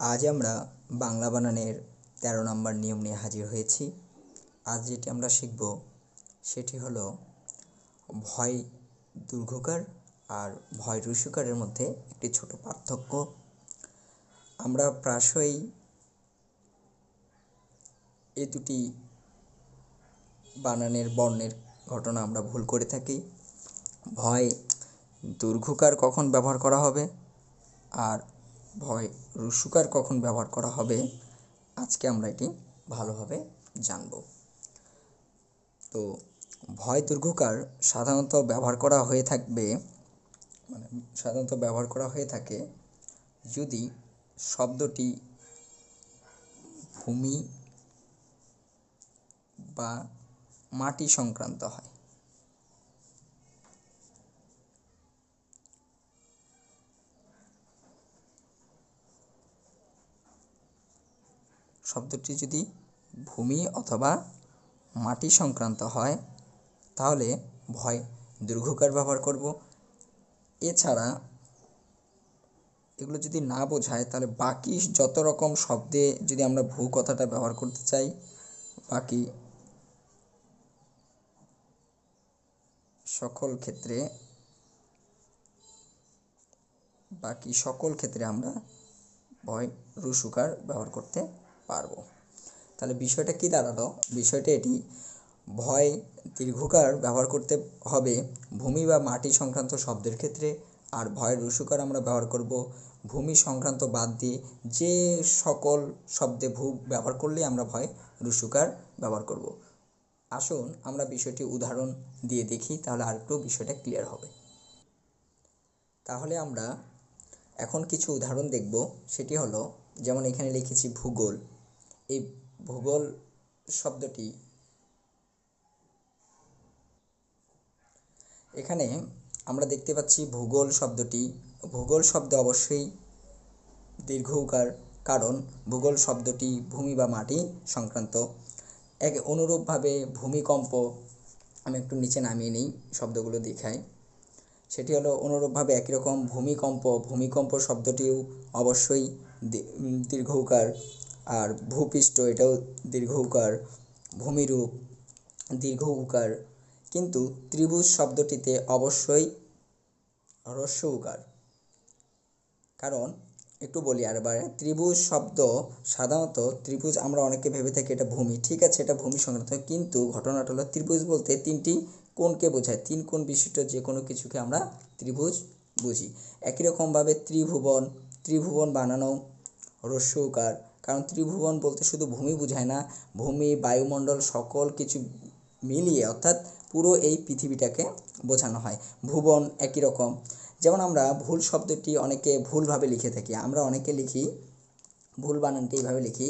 আজ আমরা বাংলা বানানের তেরো নম্বর নিয়ম নিয়ে হাজির হয়েছি। আজ যেটি আমরা শিখব সেটি হলো ভয় দীর্ঘকার আর ভয় রস্যকারের মধ্যে একটি ছোট পার্থক্য। আমরা প্রায়শই এ দুটি বানানের বর্ণের ঘটনা আমরা ভুল করে থাকি। ভয় দীর্ঘকার কখন ব্যবহার করা হবে আর ভয় রস্যকার কখন ব্যবহার করা হবে, আজকে আমরা এটি ভালোভাবে জানব। তো ভয় দীর্ঘকার সাধারণত ব্যবহার করা হয়ে থাকবে মানে সাধারণত ব্যবহার করা হয়ে থাকে যদি শব্দটি ভূমি বা মাটি সংক্রান্ত হয়। শব্দটি যদি ভূমি অথবা মাটি সংক্রান্ত হয়, তাহলে ভয় দীর্ঘকার ব্যবহার করব। এছাড়া এগুলো যদি না বোঝায়, তাহলে বাকি যত রকম শব্দে যদি আমরা ভূ কথাটা ব্যবহার করতে চাই, বাকি সকল ক্ষেত্রে, বাকি সকল ক্ষেত্রে আমরা ভয় রুসুকার ব্যবহার করতে পারব। তাহলে বিষয়টা কি দাঁড়াল? বিষয়টা এটি, ভয় দীর্ঘকার ব্যবহার করতে হবে ভূমি বা মাটি সংক্রান্ত শব্দের ক্ষেত্রে, আর ভয় রুসুকার আমরা ব্যবহার করব ভূমি সংক্রান্ত বাদ দিয়ে যে সকল শব্দে ভূ ব্যবহার করলে আমরা ভয় রুসুকার ব্যবহার করব। আসুন আমরা বিষয়টি উদাহরণ দিয়ে দেখি, তাহলে আরেকটু বিষয়টা ক্লিয়ার হবে। তাহলে আমরা এখন কিছু উদাহরণ দেখব, সেটি হলো, যেমন এখানে লিখেছি ভূগোল। এই ভূগোল শব্দটি এখানে আমরা দেখতে পাচ্ছি ভূগোল শব্দটি। ভূগোল শব্দ অবশ্যই দীর্ঘ উকার, কারণ ভূগোল শব্দটি ভূমি বা মাটি সংক্রান্ত। এক অনুরূপভাবে ভূমিকম্প, আমি একটু নিচে নামিয়ে নিই শব্দগুলো দেখাই সেটি হলো অনুরূপভাবে একই রকম ভূমিকম্প ভূমিকম্প শব্দটিও অবশ্যই দীর্ঘ উকার আর ভূপৃষ্ঠ এটাও দীর্ঘ উকার ভূমিরূপ, দীর্ঘ উকার কিন্তু ত্রিভুজ শব্দটিতে অবশ্যই হ্রস্ব উকার কারণ একটু বলি আরবার ত্রিভুজ শব্দ সাধারণত ত্রিভুজ আমরা অনেকে ভেবে থাকি এটা ভূমি। ঠিক আছে, এটা ভূমি সংক্রান্ত, কিন্তু ঘটনাটা হলো ত্রিভুজ বলতে তিনটি কোণকে বোঝায়। তিন কোণ বিশিষ্ট যে কোনো কিছুকে আমরা ত্রিভুজ বুঝি। একই রকমভাবে ত্রিভুবন ত্রিভুবন বানানো হ্রস্ব উকার কারণ ত্রিভুবন বলতে শুধু ভূমি বোঝায় না, ভূমি, বায়ুমণ্ডল সকল কিছু মিলিয়ে অর্থাৎ পুরো এই পৃথিবীটাকে বোঝানো হয়। ভুবন একই রকম। যেমন আমরা ভুল শব্দটি অনেকে ভুলভাবে লিখে থাকি। আমরা অনেকে লিখি, ভুল বানানটি এইভাবে লিখি,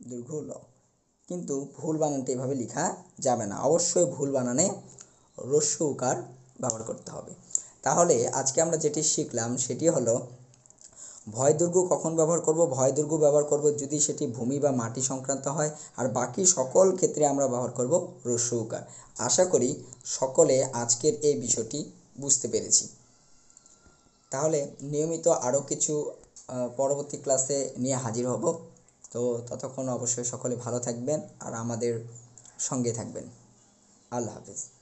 দীর্ঘ ল। কিন্তু ভুল বানানটি এভাবে লেখা যাবে না। অবশ্যই ভুল বানানে রস্য উকার ব্যবহার করতে হবে। তাহলে আজকে আমরা যেটি শিখলাম সেটি হলো ভয় দুর্গ কখন ব্যবহার করব? ভয় দুর্গ ব্যবহার করব যদি সেটি ভূমি বা মাটি সংক্রান্ত হয়। আর বাকি সকল ক্ষেত্রে আমরা ব্যবহার করব রস্য উকার আশা করি সকলে আজকের এই বিষয়টি বুঝতে পেরেছি। তাহলে নিয়মিত আরও কিছু পরবর্তী ক্লাসে নিয়ে হাজির হব। তো ততক্ষণ অবশ্যই সকলে ভালো থাকবেন আর আমাদের সঙ্গে থাকবেন। আল্লাহ হাফিজ।